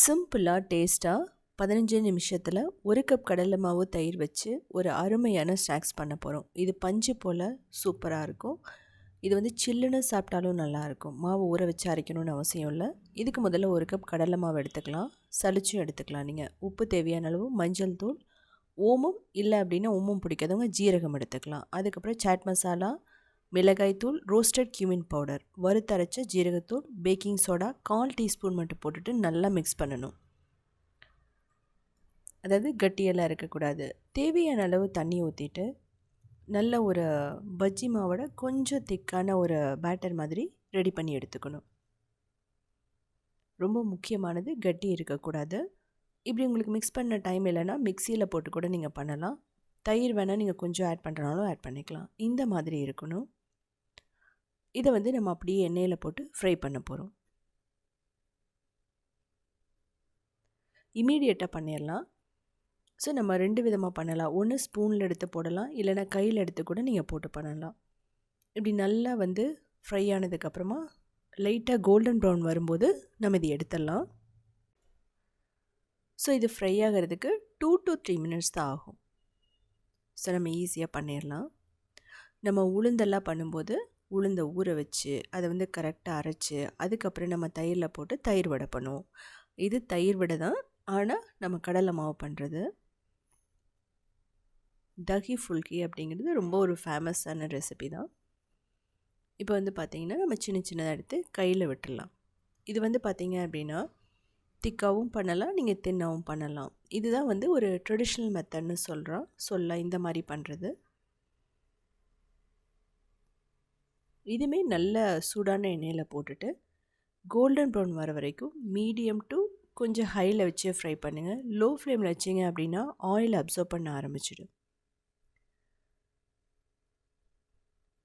சிம்பிளாக டேஸ்ட்டாக பதினஞ்சு நிமிஷத்தில் ஒரு கப் கடலை மாவு தயிர் வச்சு ஒரு அருமையான ஸ்நாக்ஸ் பண்ண போகிறோம் இது பஞ்சு போல் சூப்பராக இருக்கும். இது வந்து சில்லுன்னு சாப்பிட்டாலும் நல்லாயிருக்கும் மாவு ஊற வச்சு அரைக்கணும்னு அவசியம் இல்லை. இதுக்கு முதல்ல ஒரு கப் கடலை மாவு எடுத்துக்கலாம். சளிச்சும் எடுத்துக்கலாம் நீங்கள் உப்பு தேவையான அளவு மஞ்சள் தூள் ஓமம் இல்லை அப்படின்னா ஓமம் பிடிக்காதவங்க ஜீரகம் எடுத்துக்கலாம். அதுக்கப்புறம் சாட் மசாலா மிளகாய்த்தூள் ரோஸ்டட் கியூமின் பவுடர் வறுத்தரைச்ச ஜீரகத்தூள் பேக்கிங் சோடா கால் டீஸ்பூன் மட்டும் போட்டுட்டு நல்லா மிக்ஸ் பண்ணணும். அதாவது கட்டியெல்லாம் இருக்கக்கூடாது. தேவையான அளவு தண்ணி ஊற்றிட்டு நல்ல ஒரு பஜ்ஜி மாவோட கொஞ்சம் திக்கான ஒரு பேட்டர் மாதிரி ரெடி பண்ணி எடுத்துக்கணும். ரொம்ப முக்கியமானது கட்டி இருக்கக்கூடாது. இப்படி உங்களுக்கு மிக்ஸ் பண்ண டைம் இல்லைன்னா மிக்சியில் போட்டு கூட நீங்கள் பண்ணலாம். தயிர் வேணால் நீங்கள் கொஞ்சம் ஆட் பண்ணுறனாலும் ஆட் பண்ணிக்கலாம். இந்த மாதிரி இருக்கணும். இதை வந்து நம்ம அப்படியே எண்ணெயில் போட்டு ஃப்ரை பண்ண போகிறோம் இமீடியட்டாக பண்ணிடலாம். ஸோ நம்ம ரெண்டு விதமாக பண்ணலாம். ஒன்று ஸ்பூனில் எடுத்து போடலாம். இல்லைனா கையில் எடுத்து கூட நீங்கள் போட்டு பண்ணலாம். இப்படி நல்லா வந்து ஃப்ரை ஆனதுக்கப்புறமா லைட்டாக கோல்டன் ப்ரௌன் வரும்போது நம்ம இதை எடுத்துடலாம். ஸோ இது ஃப்ரை ஆகிறதுக்கு டூ டு த்ரீ மினிட்ஸ் தான் ஆகும். ஸோ நம்ம ஈஸியாக பண்ணிடலாம். நம்ம உளுந்தெல்லாம் பண்ணும்போது உளுந்தை ஊற வச்சு அதை வந்து கரெக்டாக அரைச்சி அதுக்கப்புறம் நம்ம தயிரில் போட்டு தயிர் வடை பண்ணுவோம். இது தயிர் வடை தான். ஆனால் நம்ம கடலை மாவு பண்ணுறது தஹி ஃபுல்கி அப்படிங்கிறது ரொம்ப ஒரு ஃபேமஸான ரெசிபி தான். இப்போ வந்து பார்த்திங்கன்னா நம்ம சின்ன சின்னதாக எடுத்து கையில் விட்டுடலாம். இது வந்து பார்த்திங்க அப்படின்னா திக்காகவும் பண்ணலாம் நீங்கள் தின்னாவும் பண்ணலாம். இதுதான் வந்து ஒரு ட்ரெடிஷ்னல் மெத்தட்னு சொல்கிறோம் சொல்ல இந்த மாதிரி பண்ணுறது இதுவுமே நல்ல சூடான எண்ணெயில் போட்டுட்டு கோல்டன் ப்ரௌன் வர வரைக்கும் மீடியம் டு கொஞ்சம் ஹையில் வச்சு ஃப்ரை பண்ணுங்கள் லோ ஃப்ளேமில் வச்சிங்க அப்படின்னா ஆயில் அப்சர்வ் பண்ண ஆரம்பிச்சிடும்.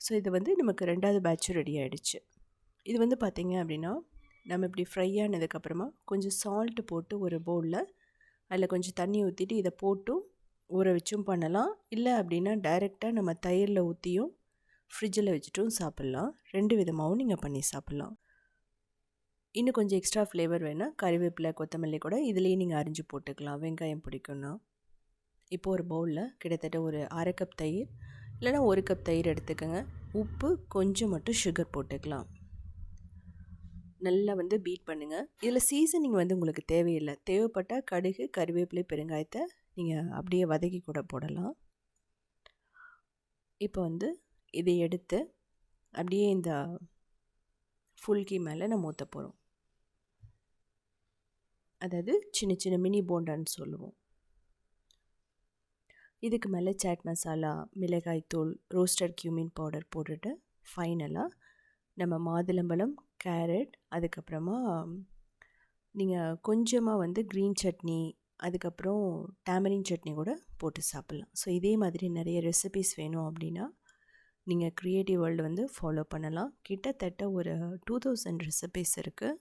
ஸோ இது வந்து நமக்கு ரெண்டாவது பேட்ச் ரெடி ஆகிடுச்சு இது வந்து பார்த்திங்க அப்படின்னா நம்ம இப்படி ஃப்ரை ஆனதுக்கப்புறமா கொஞ்சம் சால்ட்டு போட்டு ஒரு பவுலில் அதில் கொஞ்சம் தண்ணி ஊற்றிட்டு இதை போட்டும் ஊற வச்சும் பண்ணலாம். இல்லை அப்படின்னா டைரெக்டாக நம்ம தயிரில் ஊற்றியும் ஃப்ரிட்ஜில் வச்சுட்டும் சாப்பிட்லாம். ரெண்டு விதமாகவும் நீங்கள் பண்ணி சாப்பிட்லாம். இன்னும் கொஞ்சம் எக்ஸ்ட்ரா ஃப்ளேவர் வேணால் கறிவேப்பிலை கொத்தமல்லி கூட இதுலேயே நீங்கள் அரிஞ்சு போட்டுக்கலாம். வெங்காயம் பிடிக்கும்னா இப்போ ஒரு பவுலில் கிட்டத்தட்ட ஒரு அரை கப் தயிர் இல்லைனா ஒரு கப் தயிர் எடுத்துக்கோங்க. உப்பு கொஞ்சம் மட்டும் சுகர் போட்டுக்கலாம். நல்லா வந்து பீட் பண்ணுங்கள் இதில் சீசனிங் வந்து உங்களுக்கு தேவையில்லை. தேவைப்பட்டால் கடுகு கருவேப்பிலை பெருங்காயத்தை நீங்கள் அப்படியே வதக்கி கூட போடலாம். இப்போ வந்து இதை எடுத்து அப்படியே இந்த ஃபுல்கி மேலே நம்ம ஊற்ற போகிறோம் அதாவது சின்ன சின்ன மினி போண்டான்னு சொல்லுவோம். இதுக்கு மேலே சாட் மசாலா மிளகாய் தூள் ரோஸ்டட் கியூமின் பவுடர் போட்டுட்டு ஃபைனலாக நம்ம மாதுளம்பழம் கேரட் அதுக்கப்புறமா நீங்கள் கொஞ்சமாக வந்து க்ரீன் சட்னி அதுக்கப்புறம் டேமரின் சட்னி கூட போட்டு சாப்பிட்லாம். ஸோ இதே மாதிரி நிறைய ரெசிபிஸ் வேணும் அப்படின்னா நீங்கள் க்ரியேட்டிவ் வேர்ல்டு வந்து ஃபாலோ பண்ணலாம். கிட்டத்தட்ட ஒரு டூ தௌசண்ட் ரெசிபீஸ் இருக்குது